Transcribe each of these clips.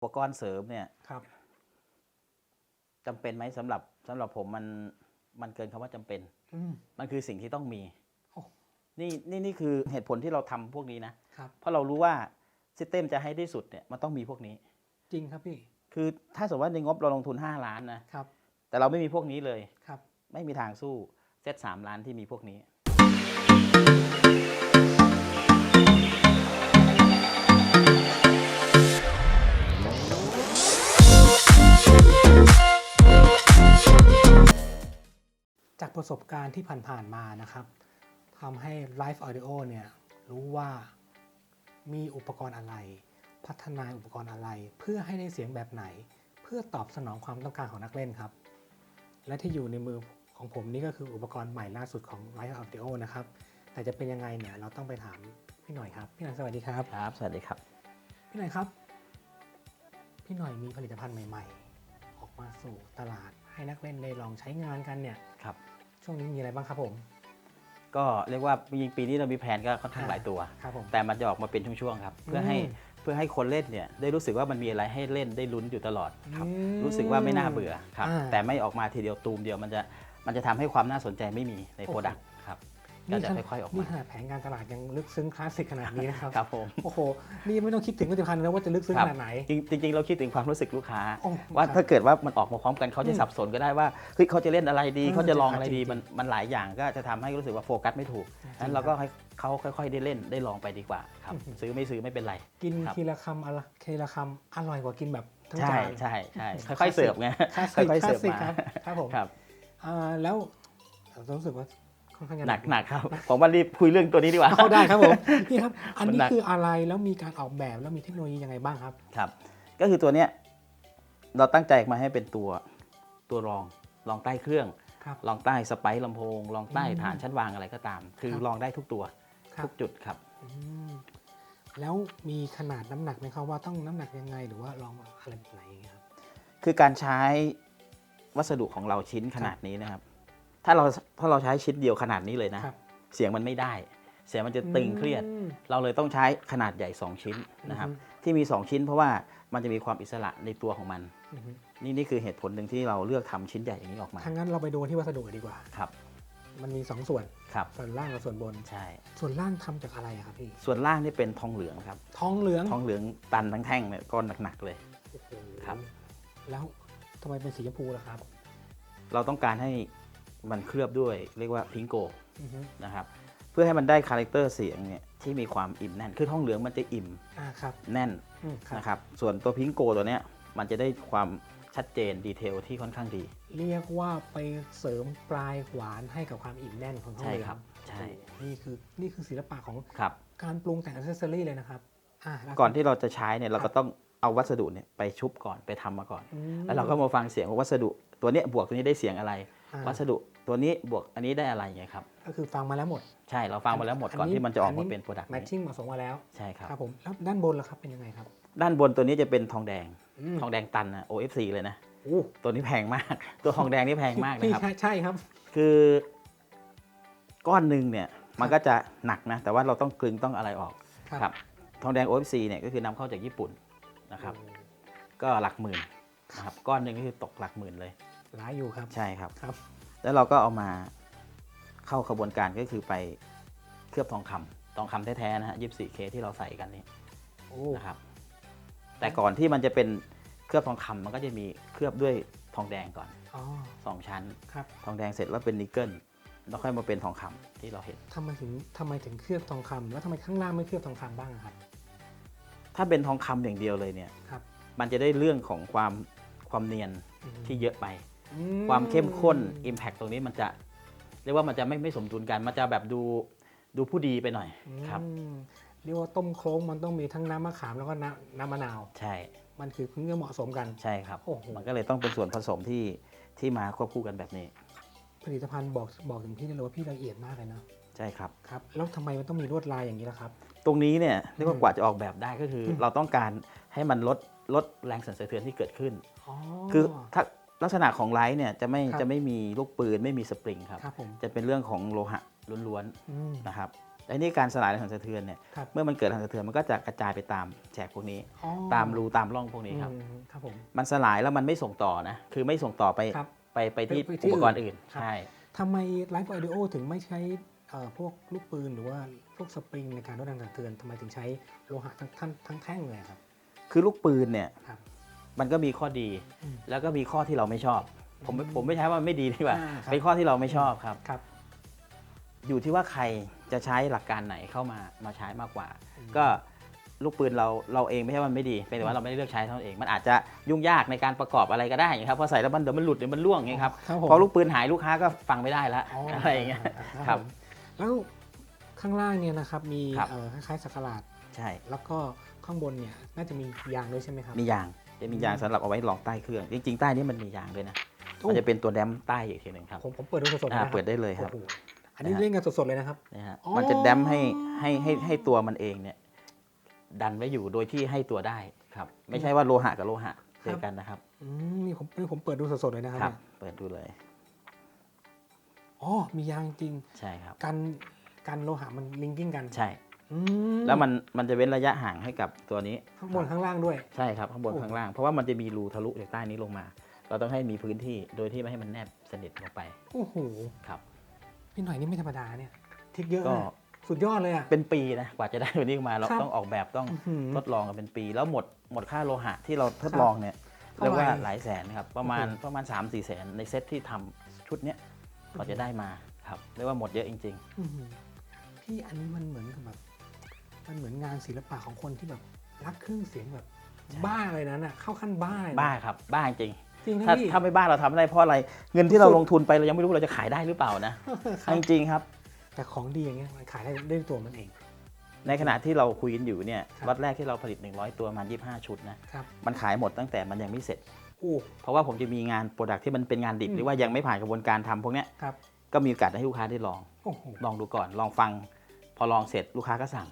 อุปกรณ์เสริมเนี่ยครับจำเป็นไหมสำหรับสำหรับผมมันมันเกินคำว่าจำเป็น อืม มันคือสิ่งที่ต้องมี โอ้ นี่นี่นี่คือเหตุผลที่เราทำพวกนี้นะ ครับ เพราะเรารู้ว่าซิสเต็มจะให้ได้สุดเนี่ยมันต้องมีพวกนี้ จริงครับพี่คือถ้าสมมติว่าในงบเราลงทุน 5 ล้านนะ ครับแต่เราไม่มีพวกนี้เลย ครับ ไม่มีทางสู้เซตสามล้านที่มีพวกนี้ จากประสบการณ์ที่ผ่านๆมานะครับทำให้ Live Audio เนี่ยรู้ว่ามีอุปกรณ์อะไร พัฒนาอุปกรณ์อะไร เพื่อให้ได้เสียงแบบไหน เพื่อตอบสนองความต้องการของนักเล่นครับ และที่อยู่ในมือของผมนี่ก็คืออุปกรณ์ใหม่ล่าสุดของ Live Audio นะครับ แต่จะเป็นยังไงเนี่ยเราต้องไปถามพี่หน่อยครับ พี่หน่อยสวัสดีครับ ครับ สวัสดีครับ พี่หน่อยครับ พี่หน่อยมีผลิตภัณฑ์ใหม่ๆออก มาสู่ตลาด ให้นักเล่นได้ลองใช้งานกันเนี่ยครับ ช่วงนี้มีอะไรบ้างครับผม ก็เรียกว่าจริงๆปีนี้เรามีแผนก็ค่อนข้างหลายตัว ครับผม แต่มันจะออกมาเป็นช่วงๆครับ เพื่อให้อืมเพื่อให้คนเล่นเนี่ยได้รู้สึกว่ามันมีอะไรให้เล่นได้ลุ้นอยู่ตลอดครับ อืมรู้สึกว่าไม่น่าเบื่อครับ อ่า แต่ไม่ออกมาทีเดียวตูมเดียวมันจะมันจะทำให้ความน่าสนใจไม่มีในโอ้โปโหรดักต์ครับ ก็จะค่อยๆออกนี่มาขนาดแผนการตลาดยังลึกซึ้งคลาสสิกขนาดนี้นะครับครับผมโอ้โหนี่ไม่ต้องคิดถึงผลิตภัณฑ์แล้วว่าจะลึกซึ้งครัขบนาดไหนจริงจริงๆ เราคิดถึงความรู้สึกลูกค้าโอ้ว่าครับถ้าเกิดว่ามันออกมาพร้อมกันเขาจะอืมสับสนก็ได้ว่าเฮ้ยเขาจะเล่นอะไรดีเออเขาจะลองอะไรดีจริงๆมันมันหลายอย่างก็จะทำให้รู้สึกว่าโฟกัสไม่ถูกจริงๆนั้นเราก็ให้เขาค่อยๆ ได้เล่นได้ลองไปดีกว่าครับอืมซื้อไม่ซื้อไม่เป็นไร กินครับทีละคำอะไรทีละคำอร่อยกว่ากินแบบทั้งใช่จานใช่ใช่อืมค่อยๆเสิร์ฟไงคลาสสิกค่อยคๆลาเสิสร์ฟสิกมาครับครับผมครับอ่าแล้วเรารู้สึกว่าค่อนข้างจะ หนักหนักครับ ผมว่ารีบคุยเรื่องตัวนี้ดีกว่าเข้าได้ครับผมพี่ครับ อันมันนี้หนักคืออะไรแล้วมีการออกแบบแล้วมีเทคโนโลยียังไงบ้างครับ ครับ ก็คือตัวเนี้ยเราตั้งใจมาให้เป็นตัวตัวรองรองใต้เครื่องครับรองใต้สไปซ์ลำโพงรองใต้อืมฐานชั้นวางอะไรก็ตาม คือครับรองได้ทุกตัวครับทุกจุดครับอืมแล้วมีขนาดน้ำหนักไหมครับว่าต้องน้ำหนักยังไงหรือว่าลองอะไรแบบไหนอย่างเงี้ยครับคือการใช้วัสดุของเราชิ้นขนาดนี้นะครับ ถ้าเราถ้าเราใช้ชิ้นเดียวขนาดนี้เลยนะ ครับ เสียงมันไม่ได้ เสียงมันจะตึงเครียด อืม เราเลยต้องใช้ขนาดใหญ่ 2 ชิ้นนะครับ อือฮึ ที่มี 2 ชิ้นเพราะว่ามันจะมีความอิสระในตัวของมัน อือฮึนี่นี่คือเหตุผลหนึ่งที่เราเลือกทำชิ้นใหญ่อย่างนี้ออกมา ถ้างั้นเราไปดูที่วัสดุดีกว่า ครับ มันมีสองส่วน ครับ ส่วนล่างกับส่วนบน ใช่ ส่วนล่างทำจากอะไรอะครับพี่ ส่วนล่างนี่เป็นทองเหลืองครับ ทองเหลืองทองเหลืองตันทั้งแท่งเนี่ยก้อนหนักๆเลย โอ้โหครับ แล้วทำไมเป็นสีชมพูล่ะครับ เราต้องการให้ มันเคลือบด้วยเรียกว่าพิงโกอือฮึนะครับเพื่อให้มันได้คาแรคเตอร์เสียงเนี่ยที่มีความอิ่มแน่น คือทองเหลืองมันจะอิ่มอ่าครับแน่นอืมครับนะครับส่วนตัวพิงโกตัวเนี้ยมันจะได้ความชัดเจนดีเทลที่ค่อนข้างดี เรียกว่าไปเสริมปลายหวานให้กับความอิ่มแน่นของทองใช่เหลืองครับใช่โอ้โหนี่คือนี่คือศิลปะของครับการปรุงแต่งอัซเซอรี่เลยนะครับอ่าแล้วก่อนที่เราจะใช้เนี่ยเราครัก็บต้องเอาวัสดุเนี่ยไปชุบก่อนไปทำมาก่อนอืมแล้วเราก็มาฟังเสียงว่าวัสดุตัวเนี้ยบวกตัวนี้ได้เสียงอะไรอ่าวัสดุ ตัวนี้บวกอันนี้ได้อะไรอย่างเงี้ยครับ ก็คือฟังมาแล้วหมด ใช่เราฟังมาแล้วหมดก่อนที่มันจะออกมาเป็นโปรดักต์แมทชิ่งเหมาะสมมาแล้วใช่ครับครับผมแล้วด้านบนล่ะครับเป็นยังไงครับ ด้านบนตัวนี้จะเป็นทองแดงมทองแดงตันนะ OFC เลยนะโอ้ตัวนี้แพงมาก ตัวทองแดงนี่แพงมากนะพี่ครับใช่ใช่ครับ คือก้อนหนึ่งเนี่ยมันก็จะหนักนะ แต่ว่าเราต้องกลึงต้องอะไรออกครับทองแดง OFC เนี่ยก็คือนำเข้าจากญี่ปุ่นนะครับ ก็หลักหมื่นนะครับก้อนหนึ่งก็คือตกหลักหมื่นเลยหลายอยู่ครับใช่ครับครับ แล้วเราก็เอามาเข้าขบวนการก็คือไปเคลือบทองคำทองคำแท้ๆนะฮะ 24K ที่เราใส่กันนี่โอ้นะครับ แต่ก่อนที่มันจะเป็นเคลือบทองคำมันก็จะมีเคลือบด้วยทองแดงก่อนอ๋อสองชั้นครับทองแดงเสร็จแล้วเป็นนิกเกิลแล้วค่อยมาเป็นทองคำที่เราเห็นทำไมถึงทำไมถึงเคลือบทองคำแล้วทำไมข้างล่างไม่เคลือบทองคำบ้างอะครับ ถ้าเป็นทองคำอย่างเดียวเลยเนี่ยครับ มันจะได้เรื่องของความความเนียนอืมที่เยอะไปอื ความเข้มข้น Impact ตรงนี้มันจะ เรียกว่ามันจะไม่ไม่สมดุลกัน มันจะแบบดูดูผู้ดีไปหน่อยครับอืมเรียกว่าต้มโครงมันต้องมีทั้งน้ำมะขามแล้วก็น้ำน้ำมะนาว ใช่มันคือเพื่อเหมาะสมกัน ใช่ครับ โอ้โห มันก็เลยต้องเป็นส่วนผสมที่ที่มาควบคู่กันแบบนี้ผลิตภัณฑ์บอกบอกถึงพี่ได้เลยว่าพี่ละเอียดมากเลยนะใช่ครับ ครับแล้วทำไมมันต้องมีลวดลายอย่างนี้ล่ะครับ ตรงนี้เนี่ยเรียกว่าอืมกว่าจะออกแบบได้ก็คืออมเราต้องการให้มันลดลดแรงสั่นสะเทือนที่เกิดขึ้นอ๋อคือถ้า ลักษณะของไลท์เนี่ยจะไม่ครับจะไม่มีลูกปืนไม่มีสปริงครับ ครับผมจะเป็นเรื่องของโลหะล้วนอืม ๆนะครับไอ้นี่การสลายแรงสั่นสะเทือนเนี่ยครับ เมื่อมันเกิดแรงสั่นสะเทือนมันก็จะกระจายไปตามแฉกพวกนี้ อ๋อตามรูตามร่องพวกนี้ครับ อืมครับผม มันสลายแล้วมันไม่ส่งต่อนะ คือไม่ส่งต่อไปครับไปไปที่ไปที่อุปกรณ์อื่น ครับ ใช่ ทำไมไลฟ์ออดิโอถึงไม่ใช้เอ่อพวกลูกปืนหรือว่าพวกสปริงในการลดแรงสั่นสะเทือนทำไมถึงใช้โลหะทั้งทั้งทั้งแท่งเลยครับ คือลูกปืนเนี่ยครับ มันก็มีข้อดีอืมแล้วก็มีข้อที่เราไม่ชอบ ผมไม่อืมผมไม่ใช้ว่ามันไม่ดีดีกว่าอ่าครับ เป็นข้อที่เราไม่ชอบครับ ครับ อยู่ที่ว่าใครจะใช้หลักการไหนเข้ามามาใช้มากกว่าอืมก็ลูกปืนเราเราเองไม่ใช่ว่ามันไม่ดีเป็นแต่ว่าเราไม่ได้เลือกใช้เท่านั้นเองมันอาจจะยุ่งยากในการประกอบอะไรก็ได้อย่างครับพอใส่แล้วมันเดี๋ยวมันหลุดเดี๋ยวมันร่วงอย่างเงี้ยครับครับผม พอลูกปืนหายลูกค้าก็ฟังไม่ได้แล้วอะไรอย่างเงี้ย ครับผมแล้วข้างล่างเนี่ยนะครับมีครับ เอ่อคล้ายๆสักหลาด ใช่แล้วก็ข้างบนเนี่ยน่าจะมียางด้วยใช่ไหมครับมียาง จะมียางสำหรับเอาไว้รองใต้เครื่อง จริง ๆ ใต้นี้มันมียางด้วยนะ โอ้ มันจะเป็นตัวแดมใต้อีกทีหนึ่งครับ ผมผมเปิดดูสดๆอ่านะครัเปิดได้เลยครับ โอ้โหอันนี้นะฮะเล่นกันสดๆเลยนะครับ นะฮะ อ๋อ มันจะแดมให้ให้ให้ให้ตัวมันเองเนี่ยดันไว้อยู่โดยที่ให้ตัวได้ครับ ไม่ใช่ว่าโลหะกับโลหะเจอกันนะครับ อืมนี่ผมนี่ผมเปิดดูสดๆเลยนะครับครับ เนี่ยเปิดดูเลย อ๋อมียางจริงใช่ครับ กันกันโลหะมันลิงกิ้งกัน ใช่ อืมแล้วมันมันจะเว้นระยะห่างให้กับตัวนี้ข้างบนข้างล่างด้วย ใช่ครับข้างบนโอ้ ข้างล่างเพราะว่ามันจะมีรูทะลุจากใต้นี้ลงมา เราต้องให้มีพื้นที่โดยที่ไม่ให้มันแนบสนิทลงไปโอ้โหครับ พี่หน่อยนี่ไม่ธรรมดาเนี่ยทิกเยอะก็ นะสุดยอดเลยอะ เป็นปีนะกว่าจะได้ตัวนี้มาเราครับต้องออกแบบต้องอื้อหือทดลองกันเป็นปี แล้วหมดหมดค่าโลหะที่เราทดลองเนี่ยเท่าเรียกว่าไหร่หลายแสนครับประมาณโอ้โห ประมาณ 3 4แสนในเซตที่ทำชุดเนี้ยเราจะได้มาครับเรียกว่าหมดเยอะจริง อื้อหือพี่อันนี้มันเหมือนกับแบบ มันเหมือนงานศิลปะของคนที่แบบรักเครื่องเสียงแบบบ้าเลยนะน่ะเข้าขั้นบ้าเลยนะๆบ้าครับ บ้าจริงจริงนะถ้าพี่ ถ้าไม่บ้าเราทำได้เพราะอะไร เงินที่เราลงทุนไปเรายังไม่รู้เราจะขายได้หรือเปล่านะครับจริงๆครับ แต่ของดีอย่างเงี้ยมันขายได้ด้วยตัวมันเอง ในขณะที่เราคุยกันอยู่เนี่ยครับ ล็อตแรกที่เราผลิต 100 ตัวมัน25 ชุดนะครับมันขายหมดตั้งแต่มันยังไม่เสร็จ โอ้ เพราะว่าผมจะมีงานโปรดักที่มันเป็นงานดิบอืม หรือว่ายังไม่ผ่านกระบวนการทำพวกเนี้ยครับก็มีโอกาสให้ลูกค้าได้ลอง โอ้โหลองดูก่อน ลองฟัง พอลองเสร็จลูกค้าก็สั่ง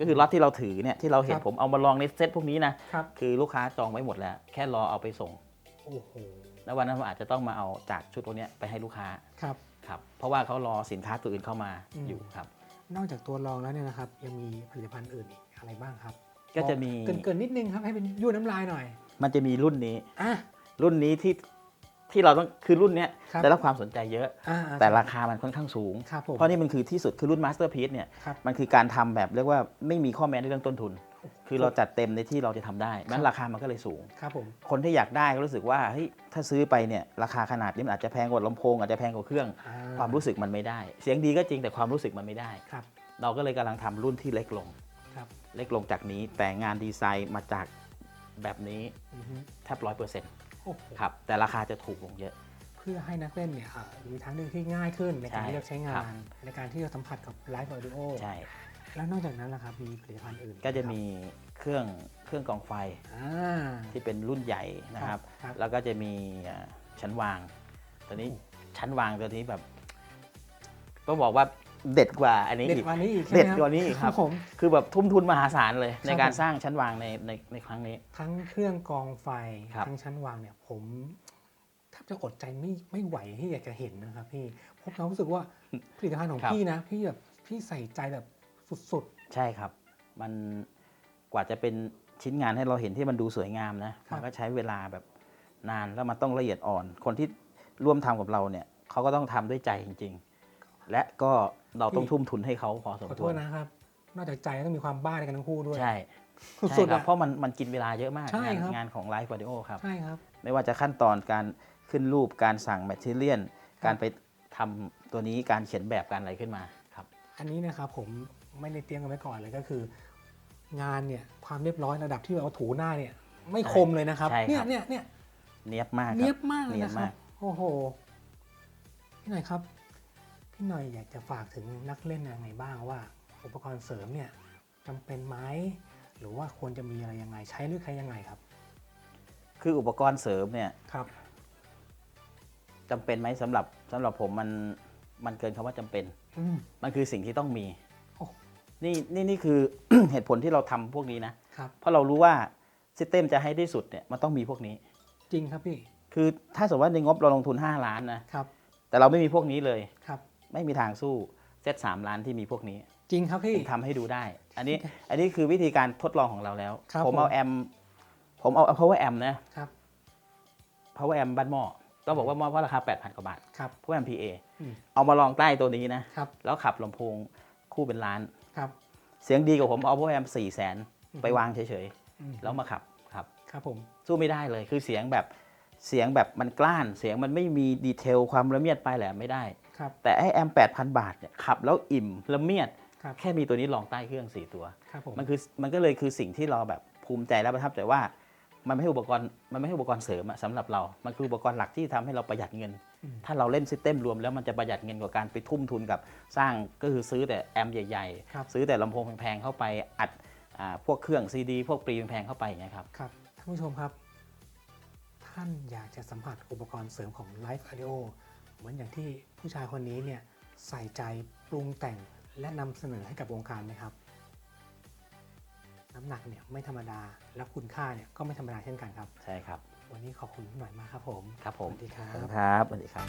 ก็คือล็อตที่เราถือเนี่ยที่เราเห็นครับผมเอามาลองในเซตพวกนี้นะครับ คือลูกค้าจองไว้หมดแล้ว แค่รอเอาไปส่ง โอ้โห แล้ววันนั้นผมอาจจะต้องมาเอาจากชุดพวกเนี้ยไปให้ลูกค้าครับ ครับ เพราะว่าเขารอสินค้าตัวอื่นเข้ามาอืม อยู่ครับ นอกจากตัวรองแล้วเนี่ยนะครับ ยังมีผลิตภัณฑ์อื่นอีกอะไรบ้างครับก็จะมีเกินเกินๆนิดนึงครับให้เป็นยั่วน้ำลายหน่อยมันจะมีรุ่นนี้ อะรุ่นนี้ที่ ที่เราต้องคือรุ่นเนี้ยครับได้รับความสนใจเยอะ อ่าแต่ราคามันค่อนข้างสูง ครับผม เพราะนี่มันคือที่สุดคือรุ่นมาสเตอร์พี e เนี่ยครับมันคือการทำแบบเรียกว่าไม่มีข้อแม้ในเรื่องต้นทุน คือเราจัดเต็มในที่เราจะทำได้นั้ครันบราคามันก็เลยสูง ครับผม คนที่อยากได้ก็รู้สึกว่าเฮ้ยถ้าซื้อไปเนี่ยราคาขนาดนี้มันอาจจะแพงกว่าลำโพงอาจจะแพงกว่าเครื่อง อ่ความรู้สึกมันไม่ได้ เสียงดีก็จริงแต่ความรู้สึกมันไม่ได้ ครับ เราก็เลยกำลังทำรุ่นที่เล็กลง ครับเล็กลงจากนี้แต่งานดีไซน์มาจากแบบนี้อือฮึแทบร้อยเปอร์เซ็นต์โอ้โห ครับแต่ราคาจะถูกลงเยอะ เพื่อให้นักเล่นเนี่ยอ่ามีทางเลือกที่ง่ายขึ้นในการใช่เลือกใช้งาครับนในการที่จะสัมผัสกับไลฟ์ออดิโอใช่แล้วนอกจากนั้นล่ะครับมีผลิตภัณฑ์อื่น ก็จะมีเครื่องเครื่องกรองไฟอ่าที่เป็นรุ่นใหญ่นะครับครับแล้วก็จะมีเอ่อชั้นวาง ตัวนี้โอ้ชั้นวางตัวนี้แบบต้องบอกว่า เด็ดกว่าอันนี้เด็ดอีกกว่านี้อีกใช่เด็ดไหมกว่านี้อีกครับ ผมคือแบบทุ่มทุนมหาศาลเลย ในการผมสร้างชั้นวางในในในครั้งนี้ ทั้งเครื่องกรองไฟครับ ทั้งชั้นวางเนี่ย ผมแทบจะอดใจไม่ไม่ไหวที่อยากจะเห็นนะครับพี่เพราะเรารู้สึกว่าผลิตภัณฑ์ของพี่นะพี่แบบพี่ใส่ใจแบบสุด ใช่ครับ มันกว่าจะเป็นชิ้นงานให้เราเห็นที่มันดูสวยงามนะ ครับ มันก็ใช้เวลาแบบนานแล้วมันต้องละเอียดอ่อน คนที่ร่วมทำกับเราเนี่ยเขาก็ต้องทำด้วยใจจริงๆ และก็เราต้องทุ่มทุนให้เขาพอสๆมขอคโทวษรนะครับ นอกจากใจต้องมีความบ้าในกันทั้งคู่ด้วย ใช่ใช่สุดๆครับอะเพราะมันมันกินเวลาเยอะมากใช่งานครับ งานของไลฟ์วิดีโอครับ ใช่ครับ ไม่ว่าจะขั้นตอนการขึ้นรูปการสั่งแมทเทียลครับการไปทำตัวนี้การเขียนแบบการอะไรขึ้นมาครับ อันนี้นะครับผมไม่ได้เตรียมกันไว้ก่อนเลยก็คือ งานเนี่ยความเรียบร้อยระดับที่แบบว่าถูหน้าเนี่ย ไม่คมเลยนะครับ ใช่ครับ เนี่ยเนี่ยเนี่ยเนียบมากคเนียรับบมากเลยเนียบนะครัมาบก โอ้โหพี่หน่อยครับ พี่หน่อยอยากจะฝากถึงนักเล่นยังไงบ้างว่า อุปกรณ์เสริมเนี่ยจำเป็นไหมหรือว่าควรจะมีอะไรยังไงใช้หรือใช้ยังไงครับ คืออุปกรณ์เสริมเนี่ยครับจำเป็นไหมสำหรับสำหรับผมมันมันเกินคำว่าจำเป็น อืม มันคือสิ่งที่ต้องมีโอ้ นี่นี่นี่คือ เหตุผลที่เราทำพวกนี้นะ ครับเพราะเรารู้ว่าซิสเต็มจะให้ได้สุดเนี่ยมันต้องมีพวกนี้ จริงครับพี่คือถ้าสมมติว่าในงบเราลงทุน 5 ล้านนะครับแต่เราไม่มีพวกนี้เลย ครับ ไม่มีทางสู้เซตสามล้านที่มีพวกนี้จริงครับพี่ ผมทำให้ดูได้ อันนี้อันนี้คือวิธีการทดลองของเราแล้ว ครับผมเอาผม แอม ผมเอา power amp นะ ครับ power amp บ้านหม้อต้องบอกว่าหม้อเพราะราคา 8,000 กว่าบาท ครับ power amp PA อืม เอามาลองใต้ตัวนี้นะ ครับ แล้วขับลำโพงคู่เป็นล้าน ครับ เสียงดีกว่าผมเอา power amp 4 0 0 0 0อืมไปวางเฉยอืมๆ แล้วมาขับครับ ครับผม สู้ไม่ได้เลยคือเสียงแบบเสียงแบบมันกล้าน เสียงมันไม่มีดีเทลความละเมียดปลายแหลมไม่ได้ครับ แต่ไอ้แอม 8,000 บาทเนี่ยขับแล้วอิ่มละเมียดครับแค่มีตัวนี้รองใต้เครื่อง 4 ตัวครับผมมันคือมันก็เลยคือสิ่งที่เราแบบภูมิใจและประทับใจว่า มันไม่ใช่อุปกรณ์มันไม่ใช่อุปกรณ์เสริมอะสำหรับเรา มันคืออุปกรณ์หลักที่ทำให้เราประหยัดเงินอืมถ้าเราเล่นซิสเต็มรวมแล้วมันจะประหยัดเงินกว่าการไปทุ่มทุนกับสร้างก็คือซื้อแต่แอมป์ใหญ่ครับๆซื้อแต่ลำโพงแพงๆเข้าไปอัดอ่าพวกเครื่องซีดีพวกปรีแพงๆเข้าไปอย่างเงี้ยครับครับท่านผู้ชมครับ ท่านอยากจะสัมผัสอุปกรณ์เสริมของ Life Audio เหมือนอย่างที่ผู้ชายคนนี้เนี่ยใส่ใจปรุงแต่งและนำเสนอให้กับวงการไหมครับ น้ำหนักเนี่ยไม่ธรรมดาและคุณค่าเนี่ยก็ไม่ธรรมดาเช่นกันครับ ใช่ครับ วันนี้ขอบคุณพี่หน่อยมากครับผมครับผมสวัสดีครัขอบคุบณครับสวัสดีครับ